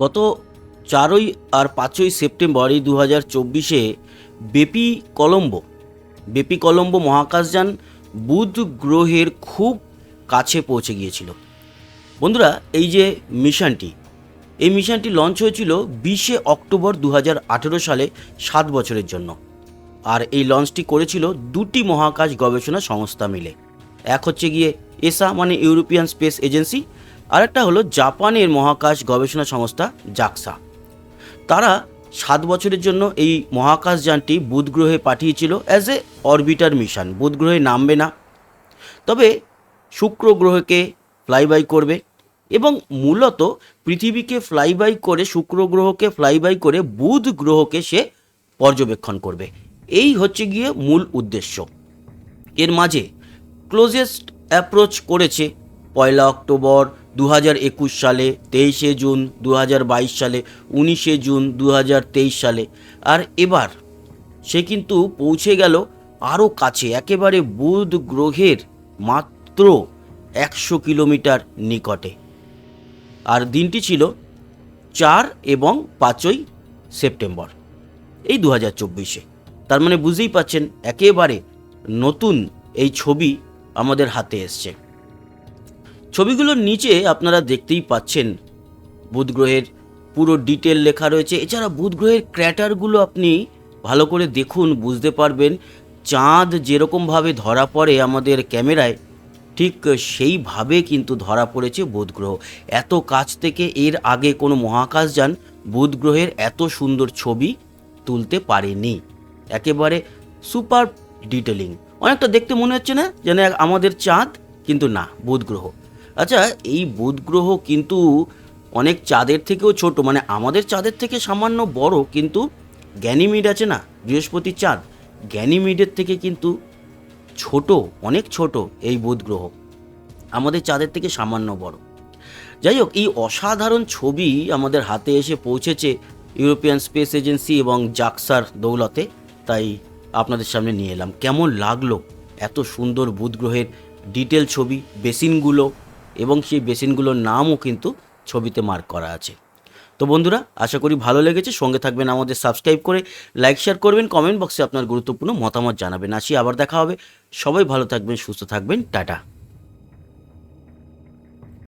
গত চারই আর পাঁচই সেপ্টেম্বর এই দু হাজার চব্বিশে বেপি কলম্বো বেপি কলম্বো মহাকাশযান বুধ গ্রহের খুব কাছে পৌঁছে গিয়েছিল। বন্ধুরা, এই যে মিশনটি, এই মিশনটি লঞ্চ হয়েছিল বিশে অক্টোবর দু হাজার আঠেরো সালে সাত বছরের জন্য। আর এই লঞ্চটি করেছিল দুটি মহাকাশ গবেষণা সংস্থা মিলে। এক হচ্ছে গিয়ে এসা মানে ইউরোপিয়ান স্পেস এজেন্সি আর একটা হলো জাপানের মহাকাশ গবেষণা সংস্থা জাকসা। তারা সাত বছরের জন্য এই মহাকাশযানটি বুধ গ্রহে পাঠিয়েছিল অ্যাজ এ অরবিটার মিশন বুধ গ্রহে নামবে না। তবে শুক্র গ্রহকে ফ্লাইবাই করবে এবং মূলত পৃথিবীকে ফ্লাইবাই করে, শুক্র গ্রহকে ফ্লাইবাই করে বুধ গ্রহকে সে পর্যবেক্ষণ করবে। এই হচ্ছে গিয়ে মূল উদ্দেশ্য। এর মাঝে ক্লোজেস্ট অ্যাপ্রোচ করেছে পয়লা অক্টোবর দু হাজার একুশ সালে, তেইশে জুন দু হাজার বাইশ সালে, উনিশে জুন দু হাজার তেইশ সালে। আর এবার সে কিন্তু পৌঁছে গেল আরও কাছে, একেবারে বুধ গ্রহের মাত্র একশো কিলোমিটার নিকটে। আর দিনটি ছিল চার এবং পাঁচই সেপ্টেম্বর, এই দু হাজার চব্বিশে। তার মানে বুঝতেই পাচ্ছেন একেবারে নতুন এই ছবি আমাদের হাতে এসছে। ছবিগুলোর নিচে আপনারা দেখতেই পাচ্ছেন। বুধ গ্রহের পুরো ডিটেল লেখা রয়েছে। এছাড়া বুধ গ্রহের ক্র্যাটারগুলো আপনি ভালো করে দেখুন, বুঝতে পারবেন। চাঁদ যেরকমভাবে ধরা পড়ে আমাদের ক্যামেরায়, ঠিক সেইভাবে কিন্তু ধরা পড়েছে বুধ গ্রহ এত কাছ থেকে এর আগে কোনো মহাকাশযান বুধ গ্রহের এত সুন্দর ছবি তুলতে পারেনি। একেবারে সুপার ডিটেলিং। অনেকটা দেখতে মনে হচ্ছে না? যেন আমাদের চাঁদ, কিন্তু না বুধ গ্রহ আচ্ছা এই বুধ গ্রহ কিন্তু অনেক চাঁদের থেকেও ছোট মানে আমাদের চাঁদের থেকে সামান্য বড়, কিন্তু গ্যানিমিড আছে না বৃহস্পতি চাঁদ। গ্যানিমিডের থেকে কিন্তু ছোট, অনেক ছোট এই বুধ গ্রহ, আমাদের চাঁদের থেকে সামান্য বড়। যাই হোক, এই অসাধারণ ছবি আমাদের হাতে এসে পৌঁছেছে ইউরোপিয়ান স্পেস এজেন্সি এবং জাকসার দৌলতে, তাই আপনাদের সামনে নিয়ে এলাম। কেমন লাগল? এত সুন্দর বুধ গ্রহের ডিটেল ছবি, বেসিনগুলো এবং সেই বেসিনগুলোর নামও কিন্তু ছবিতে মার্ক করা আছে। তো বন্ধুরা, আশা করি ভালো লেগেছে। সঙ্গে থাকবেন আমাদের সাবস্ক্রাইব করে লাইক শেয়ার করবেন। কমেন্ট বক্সে আপনার গুরুত্বপূর্ণ মতামত জানাবেন। আসি, আবার দেখা হবে। সবাই ভালো থাকবেন, সুস্থ থাকবেন। টাটা।